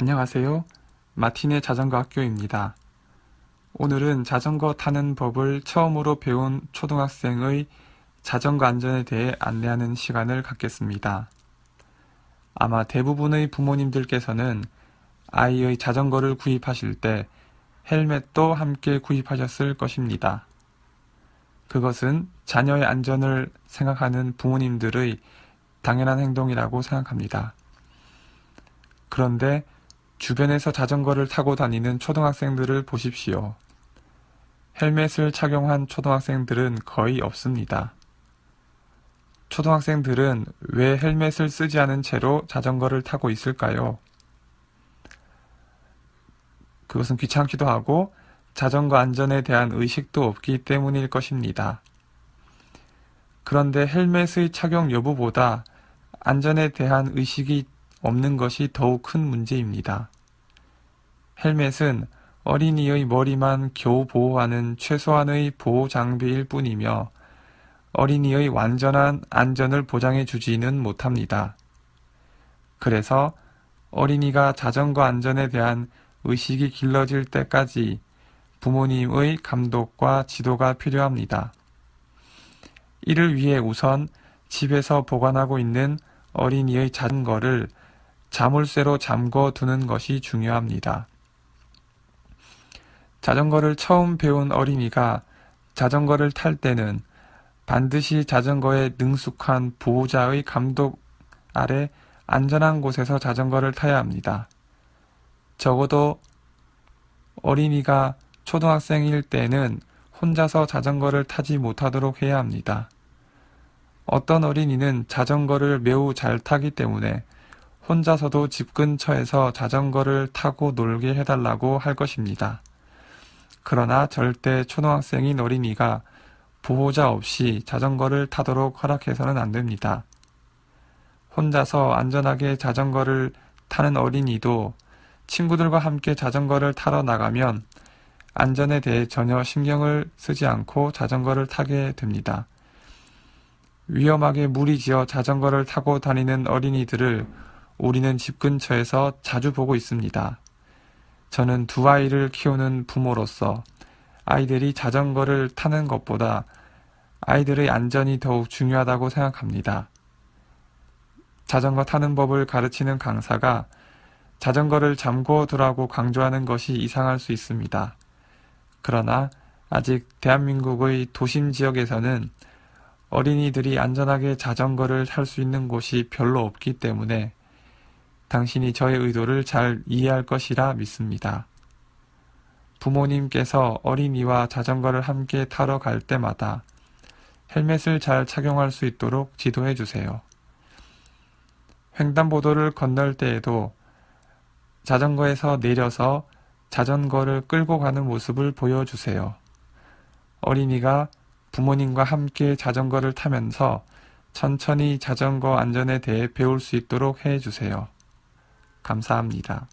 안녕하세요. 마틴의 자전거 학교입니다. 오늘은 자전거 타는 법을 처음으로 배운 초등학생의 자전거 안전에 대해 안내하는 시간을 갖겠습니다. 아마 대부분의 부모님들께서는 아이의 자전거를 구입하실 때 헬멧도 함께 구입하셨을 것입니다. 그것은 자녀의 안전을 생각하는 부모님들의 당연한 행동이라고 생각합니다. 그런데 주변에서 자전거를 타고 다니는 초등학생들을 보십시오. 헬멧을 착용한 초등학생들은 거의 없습니다. 초등학생들은 왜 헬멧을 쓰지 않은 채로 자전거를 타고 있을까요? 그것은 귀찮기도 하고 자전거 안전에 대한 의식도 없기 때문일 것입니다. 그런데 헬멧의 착용 여부보다 안전에 대한 의식이 없는 것이 더욱 큰 문제입니다. 헬멧은 어린이의 머리만 겨우 보호하는 최소한의 보호 장비일 뿐이며 어린이의 완전한 안전을 보장해 주지는 못합니다. 그래서 어린이가 자전거 안전에 대한 의식이 길러질 때까지 부모님의 감독과 지도가 필요합니다. 이를 위해 우선 집에서 보관하고 있는 어린이의 자전거를 자물쇠로 잠궈 두는 것이 중요합니다. 자전거를 처음 배운 어린이가 자전거를 탈 때는 반드시 자전거에 능숙한 보호자의 감독 아래 안전한 곳에서 자전거를 타야 합니다. 적어도 어린이가 초등학생일 때는 혼자서 자전거를 타지 못하도록 해야 합니다. 어떤 어린이는 자전거를 매우 잘 타기 때문에 혼자서도 집 근처에서 자전거를 타고 놀게 해달라고 할 것입니다. 그러나 절대 초등학생인 어린이가 보호자 없이 자전거를 타도록 허락해서는 안 됩니다. 혼자서 안전하게 자전거를 타는 어린이도 친구들과 함께 자전거를 타러 나가면 안전에 대해 전혀 신경을 쓰지 않고 자전거를 타게 됩니다. 위험하게 무리지어 자전거를 타고 다니는 어린이들을 우리는 집 근처에서 자주 보고 있습니다. 저는 두 아이를 키우는 부모로서 아이들이 자전거를 타는 것보다 아이들의 안전이 더욱 중요하다고 생각합니다. 자전거 타는 법을 가르치는 강사가 자전거를 잠궈 두라고 강조하는 것이 이상할 수 있습니다. 그러나 아직 대한민국의 도심 지역에서는 어린이들이 안전하게 자전거를 탈 수 있는 곳이 별로 없기 때문에 당신이 저의 의도를 잘 이해할 것이라 믿습니다. 부모님께서 어린이와 자전거를 함께 타러 갈 때마다 헬멧을 잘 착용할 수 있도록 지도해 주세요. 횡단보도를 건널 때에도 자전거에서 내려서 자전거를 끌고 가는 모습을 보여주세요. 어린이가 부모님과 함께 자전거를 타면서 천천히 자전거 안전에 대해 배울 수 있도록 해 주세요. 감사합니다.